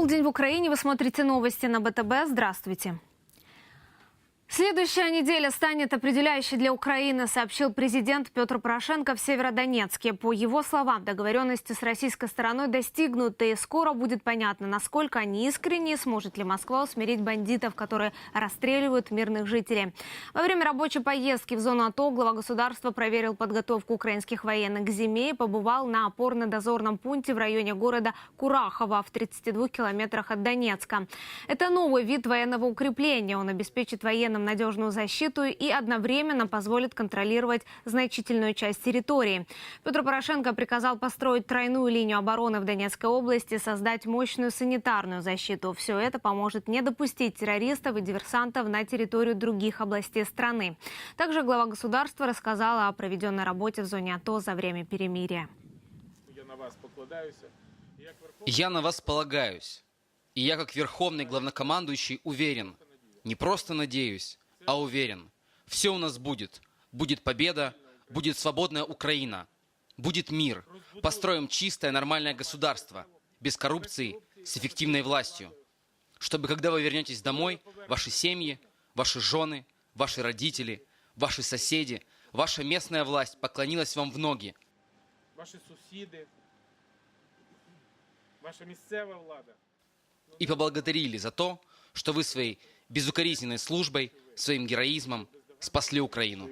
Полдень в Украине. Вы смотрите новости на БТБ. Здравствуйте. Следующая неделя станет определяющей для Украины, сообщил президент Петр Порошенко в Северодонецке. По его словам, договоренности с российской стороной достигнуты, и скоро будет понятно, насколько они искренние, сможет ли Москва усмирить бандитов, которые расстреливают мирных жителей. Во время рабочей поездки в зону АТО глава государства проверил подготовку украинских военных к зиме и побывал на опорно-дозорном пункте в районе города Курахово в 32 километрах от Донецка. Это новый вид военного укрепления. Он обеспечит военным надежную защиту и одновременно позволит контролировать значительную часть территории. Петр Порошенко приказал построить тройную линию обороны в Донецкой области, создать мощную санитарную защиту. Все это поможет не допустить террористов и диверсантов на территорию других областей страны. Также глава государства рассказала о проведенной работе в зоне АТО за время перемирия. Я на вас Верховний Я на вас полагаюсь. И я, как верховный главнокомандующий, уверен, не просто надеюсь, а уверен, все у нас будет. Будет победа, будет свободная Украина, будет мир. Построим чистое, нормальное государство, без коррупции, с эффективной властью. Чтобы, когда вы вернетесь домой, ваши семьи, ваши жены, ваши родители, ваши соседи, ваша местная власть поклонилась вам в ноги ваші сусіди, ваша місцева влада. и поблагодарили за то, что вы своей безукоризненной службой, своим героизмом спасли Украину.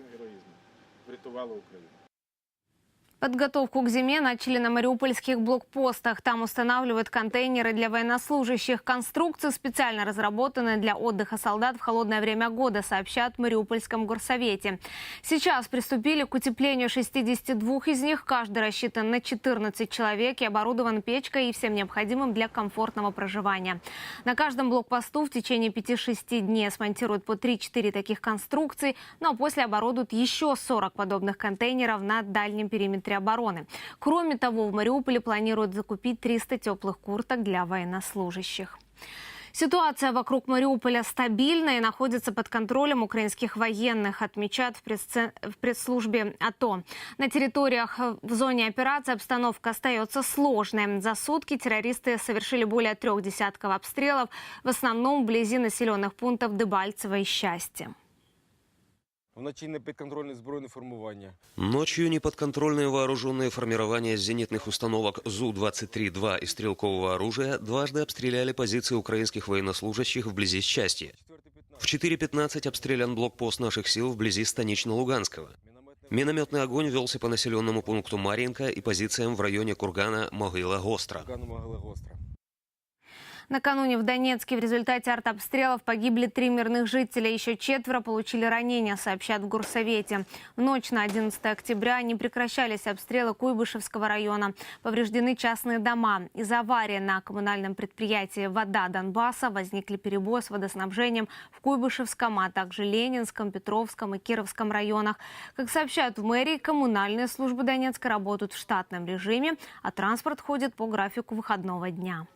Подготовку к зиме начали на мариупольских блокпостах. Там устанавливают контейнеры для военнослужащих. Конструкции специально разработаны для отдыха солдат в холодное время года, сообщают в Мариупольском горсовете. Сейчас приступили к утеплению 62 из них. Каждый рассчитан на 14 человек и оборудован печкой и всем необходимым для комфортного проживания. На каждом блокпосту в течение 5-6 дней смонтируют по 3-4 таких конструкций, ну а после оборудуют еще 40 подобных контейнеров на дальнем периметре обороны. Кроме того, в Мариуполе планируют закупить 300 теплых курток для военнослужащих. Ситуация вокруг Мариуполя стабильна и находится под контролем украинских военных, отмечают в пресс-службе АТО. На территориях э, в зоне операции обстановка остается сложной. За сутки террористы совершили более трех десятков обстрелов, в основном вблизи населенных пунктов Дебальцево и Счастье. Вночі непідконтрольне збройне формування. Ночью неподконтрольные вооруженные формирования зенитных установок ЗУ-23-2 и стрелкового оружия дважды обстреляли позиции украинских военнослужащих вблизи Счастья. В 4.15 обстрелян блокпост наших сил вблизи Станично-Луганского. Минометный огонь велся по населенному пункту Марьинка и позициям в районе Кургана Могила-Гостра. Накануне в Донецке в результате артобстрелов погибли три мирных жителя. Еще четверо получили ранения, сообщают в Горсовете. В ночь на 11 октября не прекращались обстрелы Куйбышевского района. Повреждены частные дома. Из-за аварии на коммунальном предприятии «Вода Донбасса» возникли перебои с водоснабжением в Куйбышевском, а также Ленинском, Петровском и Кировском районах. Как сообщают в мэрии, коммунальные службы Донецка работают в штатном режиме, а транспорт ходит по графику выходного дня.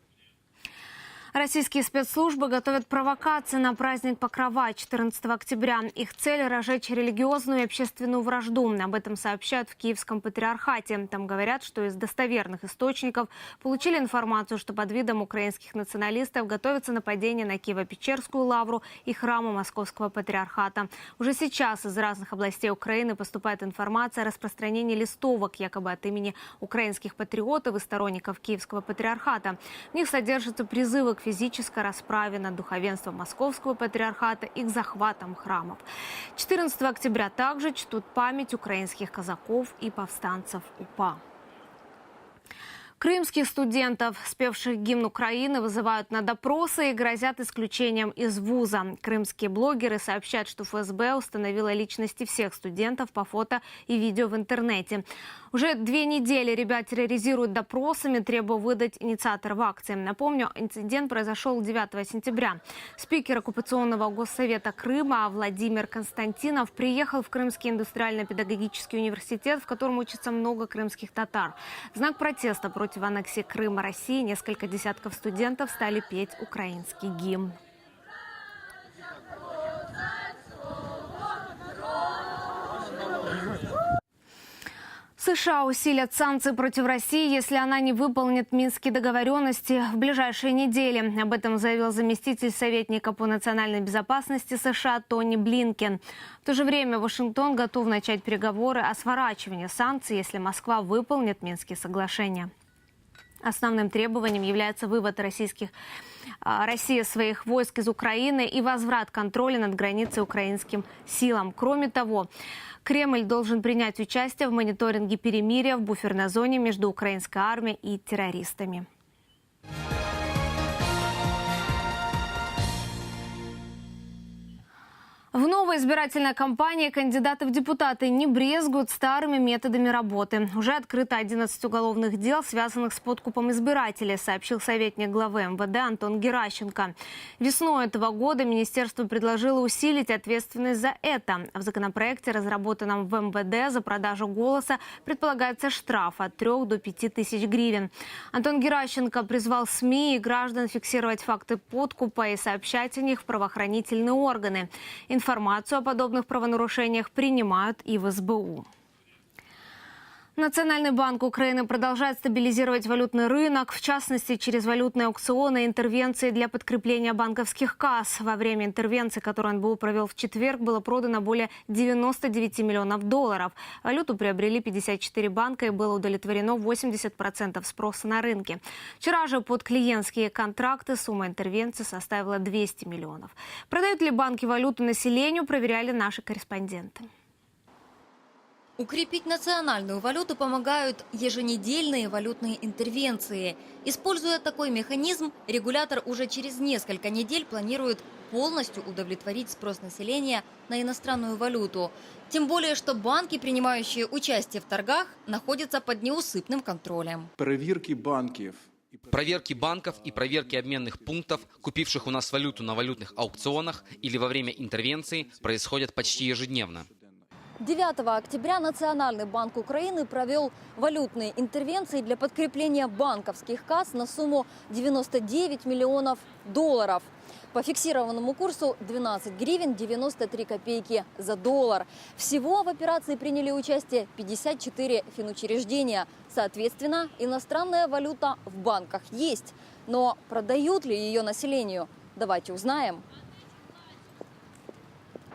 Российские спецслужбы готовят провокации на праздник Покрова 14 октября. Их цель – разжечь религиозную и общественную вражду. Об этом сообщают в Киевском патриархате. Там говорят, что из достоверных источников получили информацию, что под видом украинских националистов готовится нападение на Киево-Печерскую лавру и храмы Московского патриархата. Уже сейчас из разных областей Украины поступает информация о распространении листовок якобы от имени украинских патриотов и сторонников Киевского патриархата. В них содержатся призывы к физической расправе над духовенством Московского патриархата и к захватам храмов. 14 октября также чтут память украинских казаков и повстанцев УПА. Крымских студентов, спевших гимн Украины, вызывают на допросы и грозят исключением из вуза. Крымские блогеры сообщают, что ФСБ установила личности всех студентов по фото и видео в интернете. Уже две недели ребят терроризируют допросами, требуя выдать инициаторов акции. Напомню, инцидент произошел 9 сентября. Спикер оккупационного госсовета Крыма Владимир Константинов приехал в Крымский индустриально-педагогический университет, в котором учатся много крымских татар. Знак протеста против аннексии Крыма России несколько десятков студентов стали петь украинский гимн. США усилят санкции против России, если она не выполнит минские договоренности в ближайшие недели. Об этом заявил заместитель советника по национальной безопасности США Тони Блинкен. В то же время Вашингтон готов начать переговоры о сворачивании санкций, если Москва выполнит Минские соглашения. Основным требованием является вывод российских, а, России своих войск из Украины и возврат контроля над границей украинским силам. Кроме того, Кремль должен принять участие в мониторинге перемирия в буферной зоне между украинской армией и террористами. В новой избирательной кампании кандидаты в депутаты не брезгуют старыми методами работы. Уже открыто 11 уголовных дел, связанных с подкупом избирателей, сообщил советник главы МВД Антон Геращенко. Весной этого года министерство предложило усилить ответственность за это. В законопроекте, разработанном в МВД за продажу голоса, предполагается штраф от 3 до 5 тысяч гривен. Антон Геращенко призвал СМИ и граждан фиксировать факты подкупа и сообщать о них в правоохранительные органы. Информацию о подобных правонарушениях принимают и в СБУ. Национальный банк Украины продолжает стабилизировать валютный рынок, в частности, через валютные аукционы и интервенции для подкрепления банковских касс. Во время интервенции, которую НБУ провел в четверг, было продано более 99 миллионов долларов. Валюту приобрели 54 банка и было удовлетворено 80% спроса на рынке. Вчера же под клиентские контракты сумма интервенции составила 200 миллионов. Продают ли банки валюту населению, проверяли наши корреспонденты. Укрепить национальную валюту помогают еженедельные валютные интервенции. Используя такой механизм, регулятор уже через несколько недель планирует полностью удовлетворить спрос населения на иностранную валюту. Тем более, что банки, принимающие участие в торгах, находятся под неусыпным контролем. перевірки банків і Проверки банков и проверки обменных пунктов, купивших у нас валюту на валютных аукционах или во время интервенции, происходят почти ежедневно. 9 октября Национальный банк Украины провел валютные интервенции для подкрепления банковских касс на сумму 99 миллионов долларов. По фиксированному курсу 12 гривен 93 копейки за доллар. Всего в операции приняли участие 54 финучреждения. Соответственно, иностранная валюта в банках есть. Но продают ли ее населению? Давайте узнаем.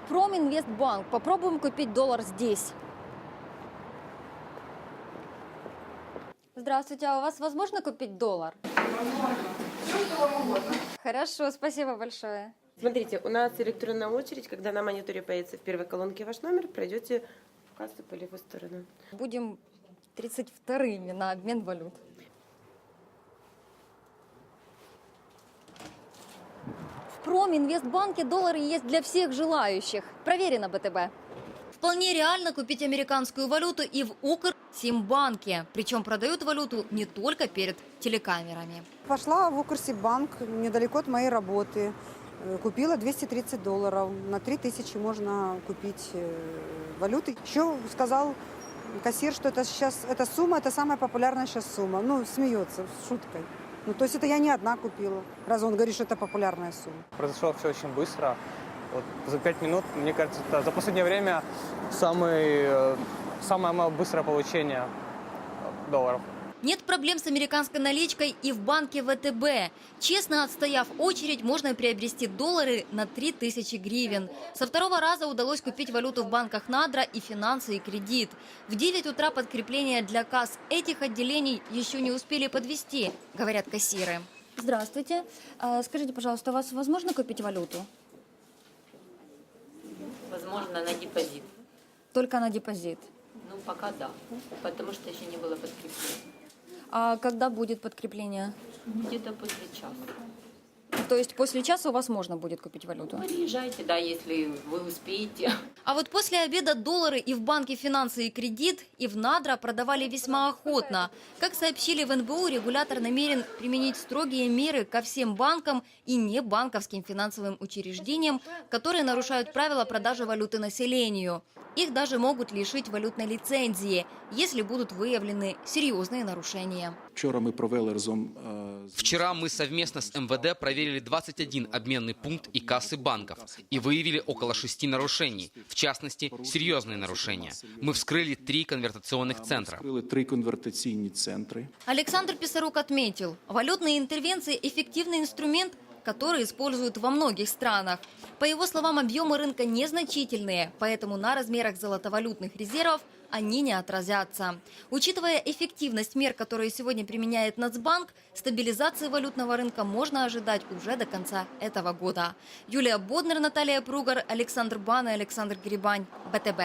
Проминвестбанк. Попробуем купить доллар здесь. Здравствуйте, а у вас возможно купить доллар? Хорошо, спасибо большое. Смотрите, у нас электронная очередь, когда на мониторе появится в первой колонке ваш номер, пройдете в кассу по левую сторону. Будем 32-ми на обмен валют. Проминвестбанке доллары есть для всех желающих. Проверено БТБ. Вполне реально купить американскую валюту и в Укрсимбанке. Причем продают валюту не только перед телекамерами. Пошла в Укрсибанк недалеко от моей работы. Э, Купила 230 долларов. На 3000 можно купить э, валюты. Еще сказал кассир, что это сейчас эта сумма, это самая популярная сейчас сумма. Ну, смеется, с шуткой. Ну, то есть это я не одна купила, раз он говорит, что это популярная сумма. Произошло все очень быстро. Вот за пять минут, мне кажется, это за последнее время самый, э, самое мое быстрое получение долларов. Нет проблем с американской наличкой и в банке ВТБ. Честно отстояв очередь, можно приобрести доллары на 3000 гривен. Со второго раза удалось купить валюту в банках Надра и финансы и кредит. В 9 утра подкрепления для касс этих отделений еще не успели подвести, говорят кассиры. Здравствуйте. А, Скажите, пожалуйста, у вас возможно купить валюту? Возможно, на депозит. Только на депозит. Ну, пока да. Потому что еще не было подкрепления. А когда будет подкрепление? Где-то после часа. То есть после часа у вас можно будет купить валюту? Приезжайте, да, если вы успеете. А вот после обеда доллары и в банке «Финансы и кредит», и в «Надра» продавали весьма охотно. Как сообщили в НБУ, регулятор намерен применить строгие меры ко всем банкам и небанковским финансовым учреждениям, которые нарушают правила продажи валюты населению. Их даже могут лишить валютной лицензии, если будут выявлены серьезные нарушения. Вчора ми провели разом Вчера мы совместно с МВД проверили 21 обменный пункт и кассы банков и выявили около шести нарушений, в частности, серьезные нарушения. Мы вскрыли три конвертационных центра. Відкрили три конвертаційні центри. Александр Писарук отметил, валютные интервенции – эффективный инструмент, который используют во многих странах. По его словам, объемы рынка незначительные, поэтому на размерах золотовалютных резервов они не отразятся. Учитывая эффективность мер, которые сегодня применяет Нацбанк, стабилизации валютного рынка можно ожидать уже до конца этого года. Юлия Боднер, Наталья Пругар, Александр Бан и Александр Грибань. БТБ.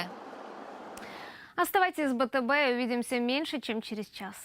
Оставайтесь с БТБ увидимся меньше, чем через час.